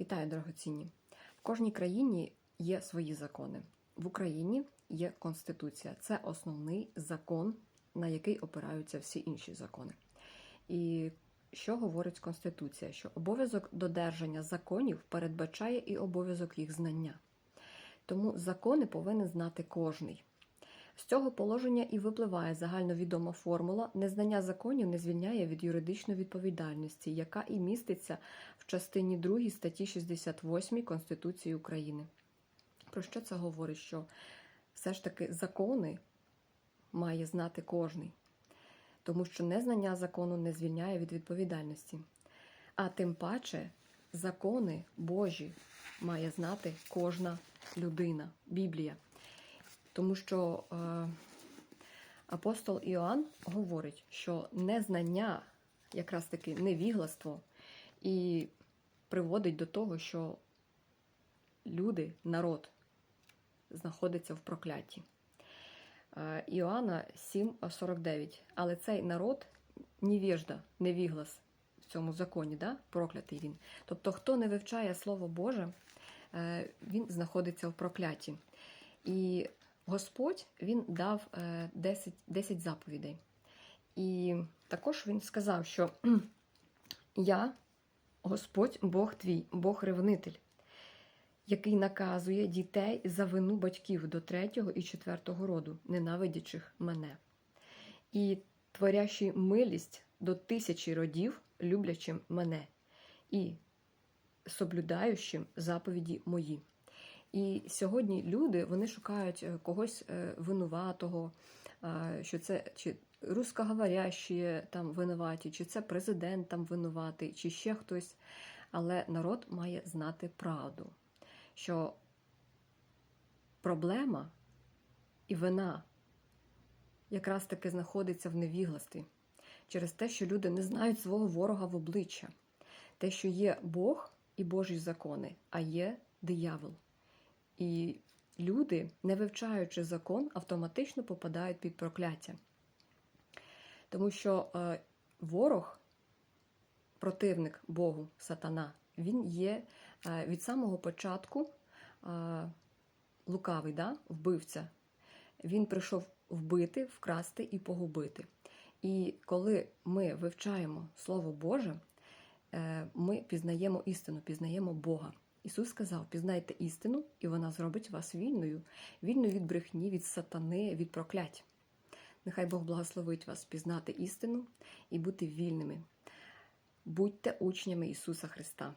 Вітаю, дорогоцінні! В кожній країні є свої закони. В Україні є Конституція. Це основний закон, на який опираються всі інші закони. І що говорить Конституція? Що обов'язок додержання законів передбачає і обов'язок їх знання. Тому закони повинен знати кожний. З цього положення і випливає загальновідома формула незнання законів не звільняє від юридичної відповідальності, яка і міститься в частині 2 статті 68 Конституції України. Про що це говорить? Що все ж таки закони має знати кожний, тому що незнання закону не звільняє від відповідальності. А тим паче закони Божі має знати кожна людина, Біблія. Тому що е, апостол Іоанн говорить, що незнання, якраз таки невігластво, і приводить до того, що люди, народ, знаходиться в прокляті. Е, Іоанна 7,49. Але цей народ невіжда, невіглас в цьому законі, да? проклятий він. Тобто, хто не вивчає Слово Боже, е, він знаходиться в прокляті. І Господь він дав 10, 10 заповідей. І також він сказав, що я, Господь, Бог твій, Бог ревнитель, який наказує дітей за вину батьків до третього і четвертого роду, ненавидячих мене, і творящий милість до тисячі родів, люблячим мене, і соблюдаючим заповіді мої. І сьогодні люди вони шукають е, когось е, винуватого, що це чи русскоговорящі там винуваті, чи це президент там винуватий, чи ще хтось. Але народ має знати правду, що проблема і вина якраз таки знаходиться в невігластві через те, що люди не знають свого ворога в обличчя, те, що є Бог і Божі закони, а є диявол. І люди, не вивчаючи закон, автоматично попадають під прокляття. Тому що е, ворог, противник Богу, сатана, він є е, від самого початку е, лукавий, да? вбивця. Він прийшов вбити, вкрасти і погубити. І коли ми вивчаємо Слово Боже, ми пізнаємо істину, пізнаємо Бога. Ісус сказав: пізнайте істину, і вона зробить вас вільною, вільною від брехні, від сатани, від проклять. Нехай Бог благословить вас пізнати істину і бути вільними. Будьте учнями Ісуса Христа.